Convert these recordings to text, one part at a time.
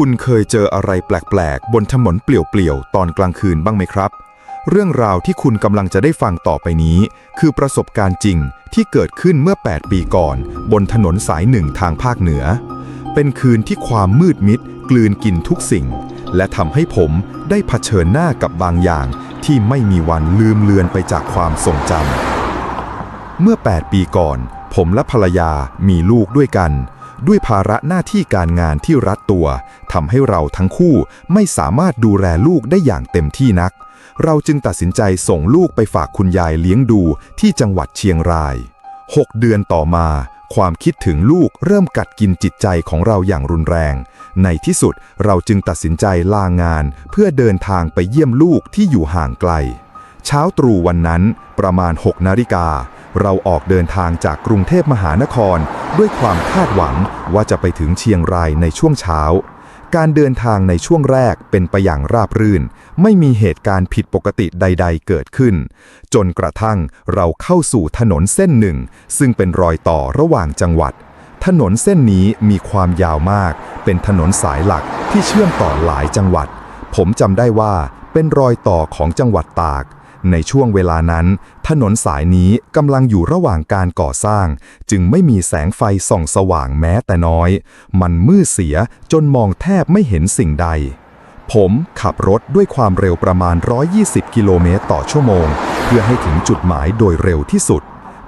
คุณเคยเจออะไรแปลก ๆ บนถนนเปลี่ยวๆ ตอนกลางคืนบ้างไหมครับ เรื่องราวที่คุณกำลังจะได้ฟังต่อไปนี้ คือประสบการณ์จริงที่เกิดขึ้นเมื่อ 8 ปีก่อน บนถนนสายหนึ่งทางภาคเหนือ เป็นคืนที่ความมืดมิด กลืนกินทุกสิ่ง และทำให้ผมได้เผชิญหน้ากับบางอย่าง ที่ไม่มีวันลืมเลือนไปจากความทรงจำเมื่อ 8 ปีก่อน ผมและภรรยามีลูกด้วยกัน ด้วยภาระหน้าที่การงานที่รัดตัวทำให้เราทั้งคู่ไม่สามารถดูแลลูกได้อย่างเต็มที่นัก เราจึงตัดสินใจส่งลูกไปฝากคุณยายเลี้ยงดูที่จังหวัดเชียงราย 6 เดือนต่อมา ความคิดถึงลูกเริ่มกัดกินจิตใจของเราอย่างรุนแรง ในที่สุดเราจึงตัดสินใจลางาน เพื่อเดินทางไปเยี่ยมลูกที่อยู่ห่างไกล เช้าตรู่วันนั้นประมาณ 6 นาฬิกา เราออกเดินทางจากกรุงเทพมหานคร ด้วยความคาดหวังว่าจะไปถึงเชียงรายในช่วงเช้า การเดินทางในช่วงแรกเป็นไปอย่างราบรื่น ไม่มีเหตุการณ์ผิดปกติใด ๆ เกิดขึ้น จนกระทั่งเราเข้าสู่ถนนเส้นหนึ่ง ซึ่งเป็นรอยต่อระหว่างจังหวัด ถนนเส้นนี้มีความยาวมาก เป็นถนนสายหลักที่เชื่อมต่อหลายจังหวัด ผมจำได้ว่าเป็นรอยต่อของจังหวัดตาก ในช่วงเวลานั้น ถนนสายนี้กำลังอยู่ระหว่างการก่อสร้าง จึงไม่มีแสงไฟส่องสว่างแม้แต่น้อย มันมืดเสียจนมองแทบไม่เห็นสิ่งใด ผมขับรถด้วยความเร็วประมาณ 120 กิโลเมตรต่อชั่วโมง เพื่อให้ถึงจุดหมายโดยเร็วที่สุด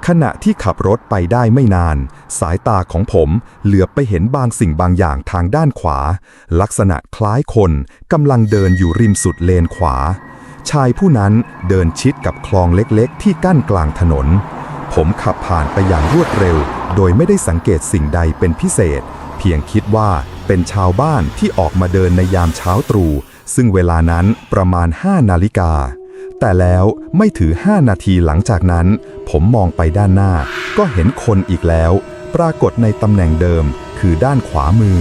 ขณะที่ขับรถไปได้ไม่นาน สายตาของผมเหลือบไปเห็นบางสิ่งบางอย่างทางด้านขวา ลักษณะคล้ายคนกำลังเดินอยู่ริมสุดเลนขวา ชายผู้นั้นเดินชิดกับคลองเล็กๆ ที่กั้นกลางถนน ผมขับผ่านไปอย่างรวดเร็ว โดยไม่ได้สังเกตสิ่งใดเป็นพิเศษ เพียงคิดว่าเป็นชาวบ้านที่ออกมาเดินในยามเช้าตรู่ ซึ่งเวลานั้นประมาณ 5 นาฬิกา แต่แล้วไม่ถือ 5 นาทีหลังจากนั้น ผมมองไปด้านหน้า ก็เห็นคนอีกแล้ว ปรากฏในตำแหน่งเดิม คือด้านขวามือ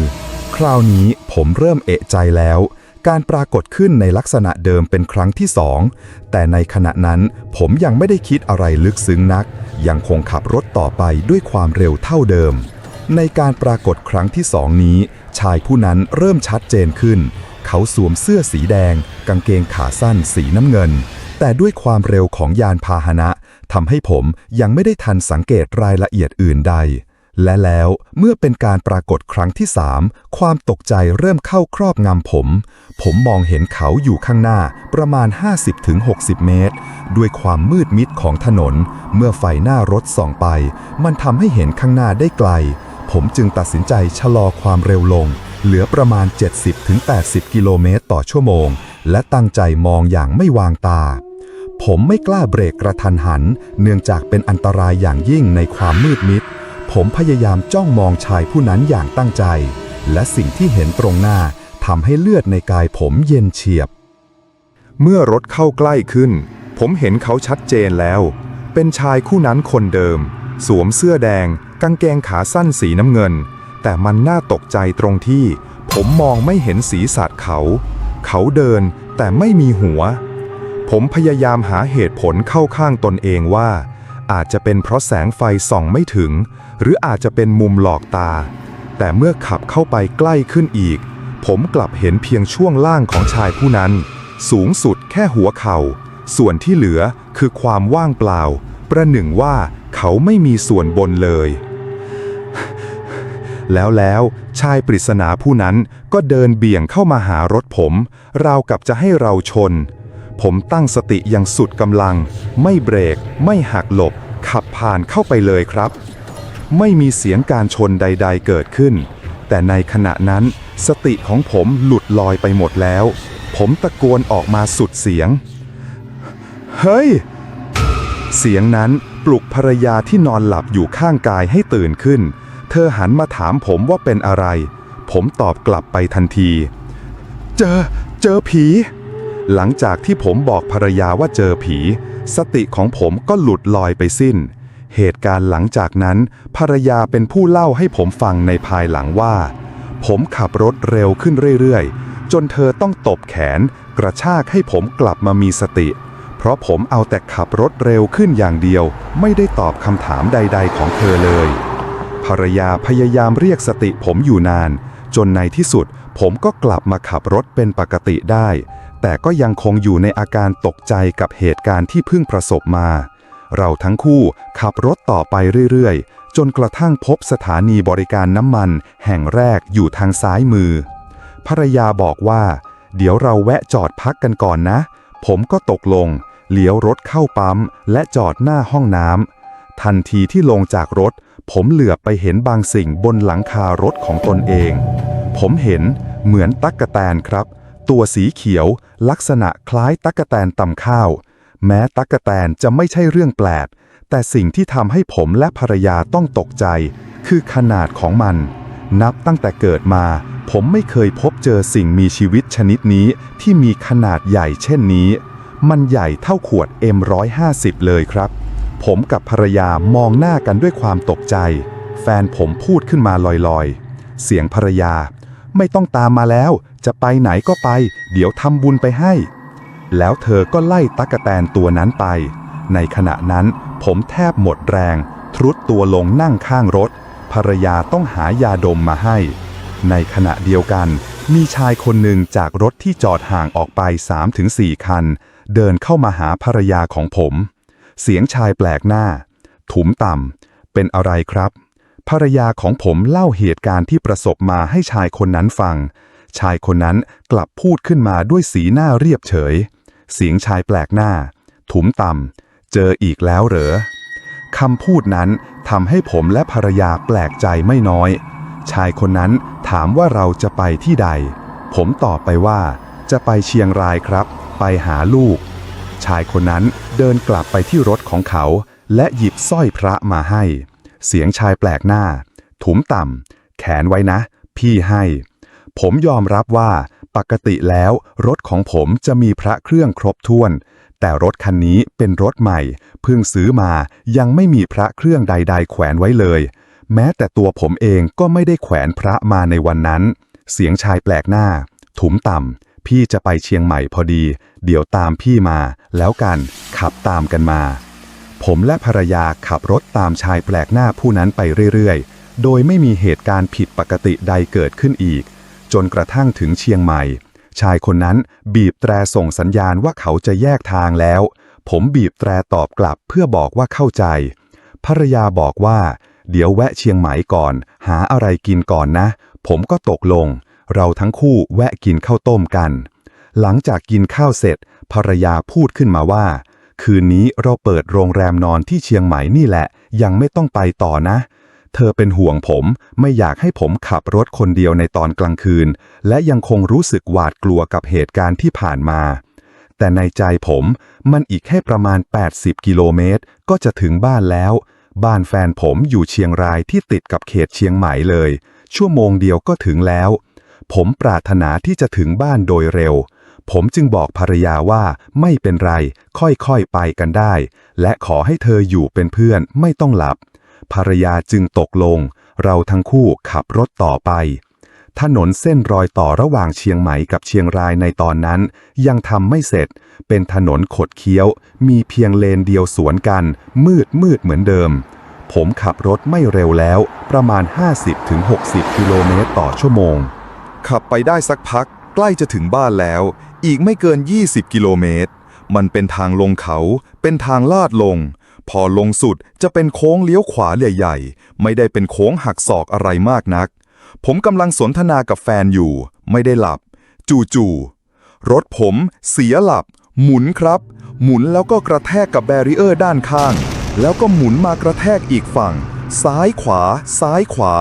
คราวนี้ผมเริ่มเอะใจแล้ว การปรากฏขึ้นในลักษณะเดิมเป็นครั้งที่สองแต่ในขณะนั้นผมยังไม่ได้คิดอะไรลึกซึ้งนัก ยังคงขับรถต่อไปด้วยความเร็วเท่าเดิม ในการปรากฏครั้งที่สองนี้ ชายผู้นั้นเริ่มชัดเจนขึ้น เขาสวมเสื้อสีแดง กางเกงขาสั้นสีน้ำเงิน แต่ด้วยความเร็วของยานพาหนะทำให้ผมยังไม่ได้ทันสังเกตรายละเอียดอื่นใด และแล้วเมื่อเป็นการปรากฏครั้งที่สามความตกใจเริ่มเข้าครอบงำผม ผมมองเห็นเขาอยู่ข้างหน้าประมาณ 50-60 เมตร ด้วยความมืดมิดของถนน เมื่อไฟหน้ารถส่องไป มันทำให้เห็นข้างหน้าได้ไกล ผมจึงตัดสินใจชะลอความเร็วลง เหลือประมาณ 70-80 กิโลเมตรต่อชั่วโมง และตั้งใจมองอย่างไม่วางตาผมไม่กล้าเบรกกระทันหัน เนื่องจากเป็นอันตรายอย่างยิ่งในความมืดมิด ผมพยายามจ้องมองชายผู้นั้นอย่างตั้งใจ และสิ่งที่เห็นตรงหน้าทำให้เลือดในกายผมเย็นเฉียบ เมื่อรถเข้าใกล้ขึ้น ผมเห็นเขาชัดเจนแล้ว เป็นชายคู่นั้นคนเดิม สวมเสื้อแดง กางเกงขาสั้นสีน้ำเงิน แต่มันน่าตกใจตรงที่ ผมมองไม่เห็นศีรษะเขา เขาเดินแต่ไม่มีหัว ผมพยายามหาเหตุผลเข้าข้างตนเองว่า อาจจะเป็นเพราะแสงไฟส่องไม่ถึง หรืออาจจะเป็นมุมหลอกตา แต่เมื่อขับเข้าไปใกล้ขึ้นอีก ผมกลับเห็นเพียงช่วงล่างของชายผู้นั้น สูงสุดแค่หัวเขา่า ส่วนที่เหลือคือความว่างเปล่า ประหนึ่งว่าเขาไม่มีส่วนบนเลย แล้วแล้วชายปริศนาผู้นั้นก็เดินเบี่ยงเข้ามาหารถผม ราวกับจะให้เราชน ผมตั้งสติอย่างสุดกำลัง ไม่เบรก ไม่หักหลบ ขับผ่านเข้าไปเลยครับ ไม่มีเสียงการชนใด ๆ เกิดขึ้น แต่ในขณะนั้น สติของผมหลุดลอยไปหมดแล้ว ผมตะโกนออกมาสุดเสียง เฮ้ย เสียงนั้นปลุกภรรยาที่นอนหลับอยู่ข้างกายให้ตื่นขึ้น เธอหันมาถามผมว่าเป็นอะไร ผมตอบกลับไปทันที เจอ เจอผี หลังจากที่ผมบอกภรรยาว่าเจอผี สติของผมก็หลุดลอยไปสิ้น เหตุการณ์หลังจากนั้น ภรรยาเป็นผู้เล่าให้ผมฟังในภายหลังว่า ผมขับรถเร็วขึ้นเรื่อยๆ จนเธอต้องตบแขน กระชากให้ผมกลับมามีสติ เพราะผมเอาแต่ขับรถเร็วขึ้นอย่างเดียว ไม่ได้ตอบคำถามใด ๆ ของเธอเลย ภรรยาพยายามเรียกสติผมอยู่นาน จนในที่สุด ผมก็กลับมาขับรถเป็นปกติได้ แต่ก็ยังคงอยู่ในอาการตกใจกับเหตุการณ์ที่เพิ่งประสบมา เราทั้งคู่ขับรถต่อไปเรื่อยๆ จนกระทั่งพบสถานีบริการน้ำมัน แห่งแรกอยู่ทางซ้ายมือ ภรรยาบอกว่า เดี๋ยวเราแวะจอดพักกันก่อนนะ ผมก็ตกลง เลี้ยวรถเข้าปั๊ม และจอดหน้าห้องน้ำทันทีที่ลงจากรถ ผมเหลือบไปเห็นบางสิ่งบนหลังคารถของตนเอง ผมเห็นเหมือนตั๊กแตนครับ ตัวสีเขียวลักษณะคล้ายตั๊กแตนตำข้าว แม้ตั๊กแตนจะไม่ใช่เรื่องแปลก แต่สิ่งที่ทำให้ผมและภรรยาต้องตกใจ คือขนาดของมัน นับตั้งแต่เกิดมา ผมไม่เคยพบเจอสิ่งมีชีวิตชนิดนี้ที่มีขนาดใหญ่เช่นนี้ มันใหญ่เท่าขวด M150 เลยครับ ผมกับภรรยามองหน้ากันด้วยความตกใจ แฟนผมพูดขึ้นมาลอยๆ เสียงภรรยา ไม่ต้องตามมาแล้ว จะไปไหนก็ไป เดี๋ยวทำบุญไปให้ แล้วเธอก็ไล่ตั๊กแตนตัวนั้นไป ในขณะนั้นผมแทบหมดแรง ทรุดตัวลงนั่งข้างรถ ภรรยาต้องหายาดมมาให้ ในขณะเดียวกัน มีชายคนหนึ่งจากรถที่จอดห่างออกไป 3-4 คัน เดินเข้ามาหาภรรยาของผม เสียงชายแปลกหน้า ถุมต่ำเป็นอะไรครับ ภรรยาของผมเล่าเหตุการณ์ที่ประสบมาให้ชายคนนั้นฟัง ชายคนนั้นกลับพูดขึ้นมาด้วยสีหน้าเรียบเฉย เสียงชายแปลกหน้า ถุมต่ำเจออีกแล้วเหรอคำพูดนั้นทำให้ผมและภรรยาแปลกใจไม่น้อย ชายคนนั้นถามว่าเราจะไปที่ใด ผมตอบไปว่า จะไปเชียงรายครับ ไปหาลูก ชายคนนั้นเดินกลับไปที่รถของเขา และหยิบสร้อยพระมาให้ เสียงชายแปลกหน้า ถุมต่ำ แขนไว้นะ พี่ให้ ผมยอมรับว่าปกติแล้วรถของผมจะมีพระเครื่องครบถ้วน แต่รถคันนี้เป็นรถใหม่ เพิ่งซื้อมายังไม่มีพระเครื่องใด ๆ แขวนไว้เลย แม้แต่ตัวผมเองก็ไม่ได้แขวนพระมาในวันนั้น เสียงชายแปลกหน้า ถุมต่ำ พี่จะไปเชียงใหม่พอดี เดี๋ยวตามพี่มา แล้วกันขับตามกันมา ผมและภรรยาขับรถตามชายแปลกหน้าผู้นั้นไปเรื่อยๆ โดยไม่มีเหตุการณ์ผิดปกติใดเกิดขึ้นอีก จนกระทั่งถึงเชียงใหม่ ชายคนนั้นบีบแตรส่งสัญญาณว่าเขาจะแยกทางแล้ว ผมบีบแตรตอบกลับเพื่อบอกว่าเข้าใจ ภรรยาบอกว่า เดี๋ยวแวะเชียงใหม่ก่อน หาอะไรกินก่อนนะ ผมก็ตกลง เราทั้งคู่แวะกินข้าวต้มกัน หลังจากกินข้าวเสร็จ ภรรยาพูดขึ้นมาว่า คืนนี้เราเปิดโรงแรมนอนที่เชียงใหม่นี่แหละ ยังไม่ต้องไปต่อนะ เธอเป็นห่วงผมไม่อยากให้ผมขับรถคนเดียวในตอนกลางคืน และยังคงรู้สึกหวาดกลัวกับเหตุการณ์ที่ผ่านมา แต่ในใจผมมันอีกแค่ประมาณ 80 กิโลเมตร ก็จะถึงบ้านแล้ว บ้านแฟนผมอยู่เชียงรายที่ติดกับเขตเชียงใหม่เลย ชั่วโมงเดียวก็ถึงแล้ว ผมปรารถนาที่จะถึงบ้านโดยเร็ว ผมจึงบอกภรรยาว่าไม่เป็นไร ค่อยๆไปกันได้ และขอให้เธออยู่เป็นเพื่อนไม่ต้องหลับ ภรรยาจึงตกลง เราทั้งคู่ขับรถต่อไป ถนนเส้นรอยต่อระหว่างเชียงใหม่กับเชียงรายในตอนนั้น ยังทำไม่เสร็จ เป็นถนนขดเคี้ยว มีเพียงเลนเดียวสวนกัน มืดมืดเหมือนเดิม ผมขับรถไม่เร็วแล้ว ประมาณ 50-60 กิโลเมตรต่อชั่วโมง ขับไปได้สักพัก ใกล้จะถึงบ้านแล้ว อีกไม่เกิน 20 กิโลเมตร มันเป็นทางลงเขา เป็นทางลาดลง พอลงสุดจะเป็นโค้งเลี้ยวขวาใหญ่ๆ ไม่ได้เป็นโค้งหักศอกอะไรมากนัก ผมกำลังสนทนากับแฟนอยู่ ไม่ได้หลับ จู่ๆ รถผมเสียหลับ หมุนครับ หมุนแล้วก็กระแทกกับแบรีเออร์ด้านข้าง แล้วก็หมุนมากระแทกอีกฝั่ง ซ้ายขวา ซ้ายขวา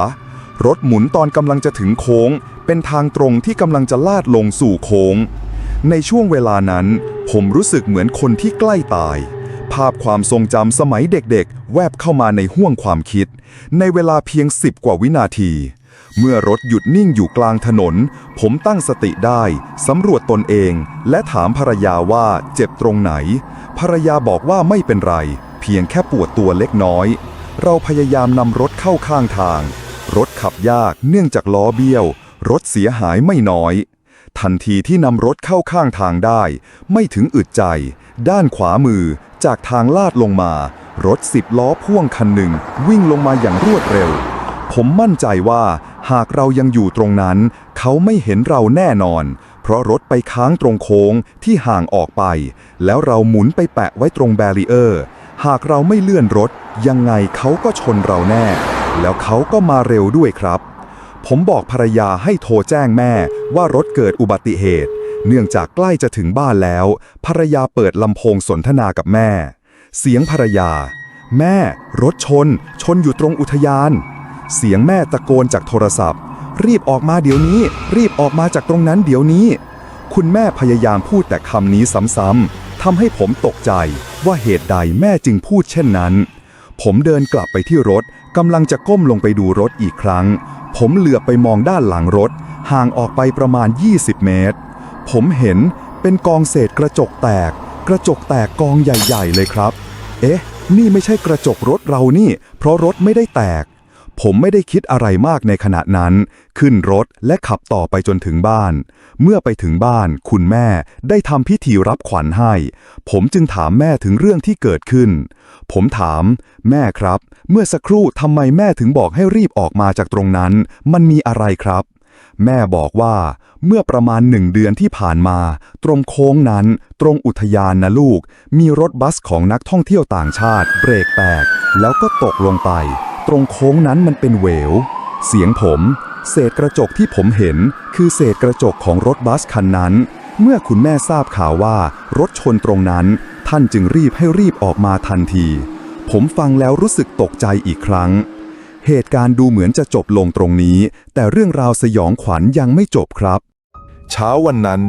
รถหมุนตอนกำลังจะถึงโค้ง เป็นทางตรงที่กำลังจะลาดลงสู่โค้ง ในช่วงเวลานั้น ผมรู้สึกเหมือนคนที่ใกล้ตาย ภาพความทรงจำสมัยเด็กๆ แวบเข้ามาในห้วงความคิด ในเวลาเพียง10กว่าวินาที เมื่อรถหยุดนิ่งอยู่กลางถนน ผมตั้งสติได้สำรวจตนเอง และถามภรรยาว่าเจ็บตรงไหน ภรรยาบอกว่าไม่เป็นไร เพียงแค่ปวดตัวเล็กน้อย เราพยายามนำรถเข้าข้างทาง รถขับยากเนื่องจากล้อเบี้ยว รถเสียหายไม่น้อย ทันทีที่นำรถเข้าข้างทางได้ ไม่ถึงอึดใจ ด้านขวามือจากทางลาดลงมา รถสิบล้อพ่วงคันหนึ่ง วิ่งลงมาอย่างรวดเร็ว ผมมั่นใจว่า หากเรายังอยู่ตรงนั้น เขาไม่เห็นเราแน่นอน เพราะรถไปค้างตรงโค้งที่ห่างออกไป แล้วเราหมุนไปแปะไว้ตรงแบรีเออร์ หากเราไม่เลื่อนรถ ยังไงเขาก็ชนเราแน่ แล้วเขาก็มาเร็วด้วยครับ ผมบอกภรรยาให้โทรแจ้งแม่ว่ารถเกิดอุบัติเหตุ เนื่องจากใกล้จะถึงบ้านแล้ว ภรรยาเปิดลำโพงสนทนากับแม่ เสียงภรรยา แม่ รถชน ชนอยู่ตรงอุทยาน เสียงแม่ตะโกนจากโทรศัพท์ รีบออกมาเดี๋ยวนี้ รีบออกมาจากตรงนั้นเดี๋ยวนี้ คุณแม่พยายามพูดแต่คำนี้ซ้ำๆทำให้ผมตกใจว่าเหตุใดแม่จึงพูดเช่นนั้น ผมเดินกลับไปที่รถกำลังจะก้มลงไปดูรถอีกครั้ง ผมเหลือบไปมองด้านหลังรถ ห่างออกไปประมาณ 20 เมตร ผมเห็นเป็นกองเศษกระจกแตก กระจกแตกกองใหญ่ ๆ เลยครับ เอ๊ะ นี่ไม่ใช่กระจกรถเรานี่ เพราะรถไม่ได้แตก ผมไม่ได้คิดอะไรมากในขณะนั้น ขึ้นรถและขับต่อไปจนถึงบ้าน เมื่อไปถึงบ้านคุณแม่ได้ทำพิธีรับขวัญให้ ผมจึงถามแม่ถึงเรื่องที่เกิดขึ้น ผมถาม แม่ครับ เมื่อสักครู่ทำไมแม่ถึงบอกให้รีบออกมาจากตรงนั้น มันมีอะไรครับ แม่บอกว่า เมื่อประมาณหนึ่งเดือนที่ผ่านมา ตรงโค้งนั้น ตรงอุทยานนะลูก มีรถบัสของนักท่องเที่ยวต่างชาติ เบรกแตก แล้วก็ตกลงไป ตรงโค้งนั้นมันเป็นเหววเสียงผม เศษกระจกที่ผมเห็น คือเศษกระจกของรถบัสคันนั้น เมื่อคุณแม่ทราบข่าวว่ารถชนตรงนั้น ท่านจึงรีบให้รีบออกมาทันที ผมฟังแล้วรู้สึกตกใจอีกครั้ง เหตุการณ์ดูเหมือนจะจบลงตรงนี้ แต่เรื่องราวสยองขวัญยังไม่จบครับ เช้าวันนั้น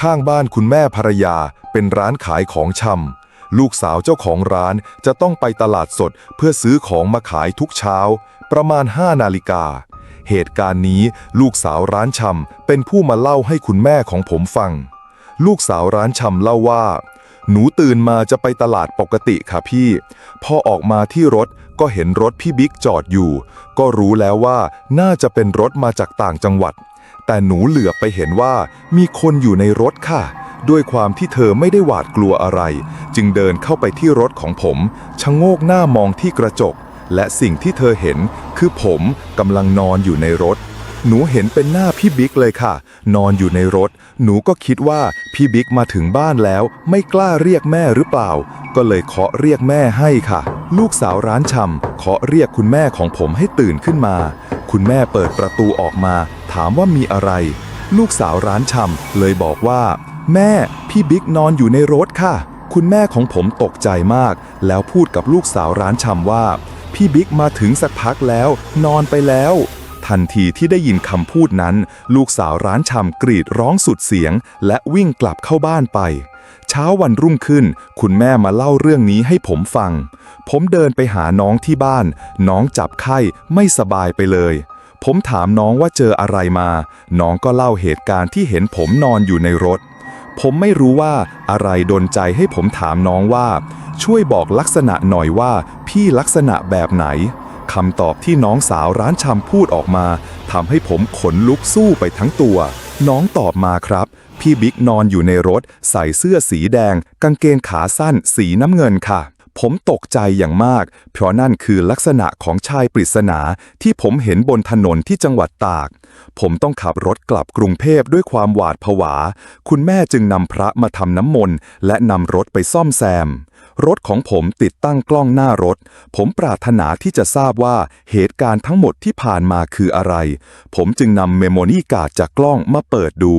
ข้างบ้านคุณแม่ภรรยาเป็นร้านขายของชำ ลูกสาวเจ้าของร้านจะต้องไปตลาดสดเพื่อซื้อของมาขายทุกเช้า ประมาณ 5 นาฬิกา เหตุการณ์นี้ลูกสาวร้านชำเป็นผู้มาเล่าให้คุณแม่ของผมฟัง ลูกสาวร้านชำเล่าว่า หนูตื่นมาจะไปตลาดปกติค่ะพี่ พอออกมาที่รถก็เห็นรถพี่บิ๊กจอดอยู่ ก็รู้แล้วว่าน่าจะเป็นรถมาจากต่างจังหวัด แต่หนูเหลือบไปเห็นว่ามีคนอยู่ในรถค่ะ ด้วยความที่เธอไม่ได้หวาดกลัวอะไร จึงเดินเข้าไปที่รถของผม ชะโงกหน้ามองที่กระจก และสิ่งที่เธอเห็นคือผมกำลังนอนอยู่ในรถ หนูเห็นเป็นหน้าพี่บิ๊กเลยค่ะ นอนอยู่ในรถ หนูก็คิดว่าพี่บิ๊กมาถึงบ้านแล้ว ไม่กล้าเรียกแม่หรือเปล่า ก็เลยเคาะเรียกแม่ให้ค่ะ ลูกสาวร้านชำเคาะเรียกคุณแม่ของผมให้ตื่นขึ้นมา คุณแม่เปิดประตูออกมา ถามว่ามีอะไร ลูกสาวร้านชำเลยบอกว่า แม่พี่บิ๊กนอนอยู่ในรถค่ะ คุณแม่ของผมตกใจมาก แล้วพูดกับลูกสาวร้านชำว่า พี่บิ๊กมาถึงสักพักแล้ว นอนไปแล้ว ทันทีที่ได้ยินคำพูดนั้น ลูกสาวร้านชำกรีดร้องสุดเสียง และวิ่งกลับเข้าบ้านไป ช้าวันรุ่งขึ้น คุณแม่มาเล่าเรื่องนี้ให้ผมฟัง ผมเดินไปหาน้องที่บ้าน น้องจับไข้ไม่สบายไปเลย ผมถามน้องว่าเจออะไรมา น้องก็เล่าเหตุการณ์ที่เห็นผมนอนอยู่ในรถ ผมไม่รู้ว่าอะไรดนใจให้ผมถามน้องว่า ช่วยบอกลักษณะหน่อยว่า พี่ลักษณะแบบไหนคำตอบที่น้องสาวร้านชำพูดออกมาทำให้ผมขนลุกสู้ไปทั้งตัว น้องตอบมาครับ พี่บิ๊กนอนอยู่ในรถ ใส่เสื้อสีแดง กางเกงขาสั้น สีน้ำเงินค่ะ ผมตกใจอย่างมาก เพราะนั่นคือลักษณะของชายปริศนาที่ผมเห็นบนถนนที่จังหวัดตาก ผมต้องขับรถกลับกรุงเทพด้วยความหวาดผวา คุณแม่จึงนำพระมาทำน้ำมนต์และนำรถไปซ่อมแซม รถของผมติดตั้งกล้องหน้ารถ ผมปรารถนาที่จะทราบว่าเหตุการณ์ทั้งหมดที่ผ่านมาคืออะไร ผมจึงนำเมมโมรี่การ์ดจากกล้องมาเปิดดู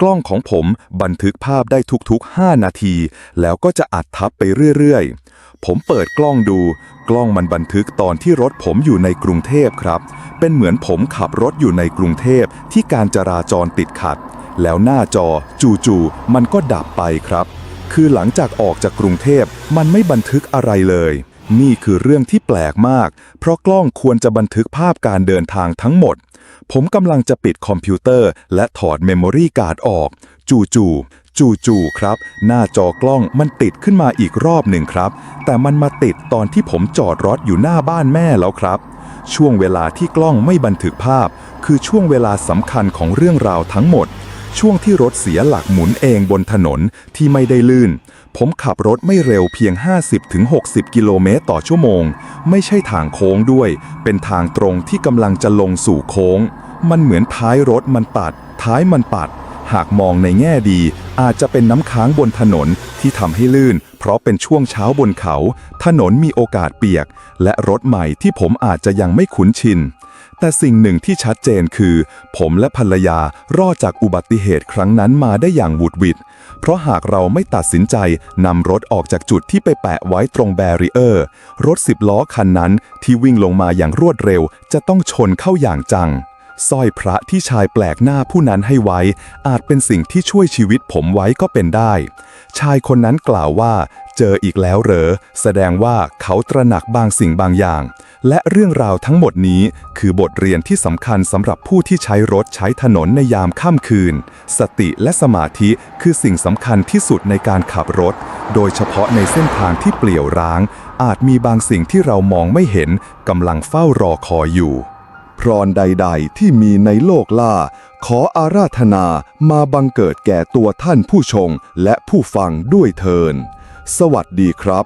กล้องของผมบันทึกภาพได้ทุกๆ 5 นาที แล้วก็จะอัดทับไปเรื่อยๆ ผมเปิดกล้องดู กล้องมันบันทึกตอนที่รถผมอยู่ในกรุงเทพครับ เป็นเหมือนผมขับรถอยู่ในกรุงเทพที่การจราจรติดขัด แล้วหน้าจอจู่ๆมันก็ดับไปครับ คือหลังจากออกจากกรุงเทพมันไม่บันทึกอะไรเลย นี่คือเรื่องที่แปลกมาก เพราะกล้องควรจะบันทึกภาพการเดินทางทั้งหมด ผมกำลังจะปิดคอมพิวเตอร์ และถอดเมมโมรี่การ์ดออก จู่ๆ จู่ๆครับ หน้าจอกล้องมันติดขึ้นมาอีกรอบหนึ่งครับ แต่มันมาติดตอนที่ผมจอดรถอยู่หน้าบ้านแม่แล้วครับ ช่วงเวลาที่กล้องไม่บันทึกภาพ คือช่วงเวลาสำคัญของเรื่องราวทั้งหมด ช่วงที่รถเสียหลักหมุนเองบนถนนที่ไม่ได้ลื่น ผมขับรถไม่เร็วเพียง 50-60 กิโลเมตรต่อชั่วโมง ไม่ใช่ทางโค้งด้วย เป็นทางตรงที่กำลังจะลงสู่โค้ง มันเหมือนท้ายรถมันตัด ท้ายมันปัด หากมองในแง่ดี อาจจะเป็นน้ำค้างบนถนนที่ทำให้ลื่น เพราะเป็นช่วงเช้าบนเขา ถนนมีโอกาสเปียก และรถใหม่ที่ผมอาจจะยังไม่คุ้นชิน แต่สิ่งหนึ่งที่ชัดเจนคือ ผมและภรรยารอดจากอุบัติเหตุครั้งนั้นมาได้อย่างหวุดหวิดเพราะหากเราไม่ตัดสินใจนำรถออกจากจุดที่ไปแปะไว้ตรงแบรีเออร์ รถสิบล้อคันนั้นที่วิ่งลงมาอย่างรวดเร็ว จะต้องชนเข้าอย่างจัง สร้อยพระที่ชายแปลกหน้าผู้นั้นให้ไว้ อาจเป็นสิ่งที่ช่วยชีวิตผมไว้ก็เป็นได้ ชายคนนั้นกล่าวว่า เจออีกแล้วเหรอ แสดงว่าเขาตระหนักบางสิ่งบางอย่าง และเรื่องราวทั้งหมดนี้คือบทเรียนที่สำคัญสำหรับผู้ที่ใช้รถใช้ถนนในยามค่ำคืน สติและสมาธิคือสิ่งสำคัญที่สุดในการขับรถ โดยเฉพาะในเส้นทางที่เปลี่ยวร้าง อาจมีบางสิ่งที่เรามองไม่เห็นกำลังเฝ้ารอคอยอยู่ พรใด ๆ ที่มีในโลกล่า ขออาราธนามาบังเกิดแก่ตัวท่านผู้ชงและผู้ฟังด้วยเทิน สวัสดีครับ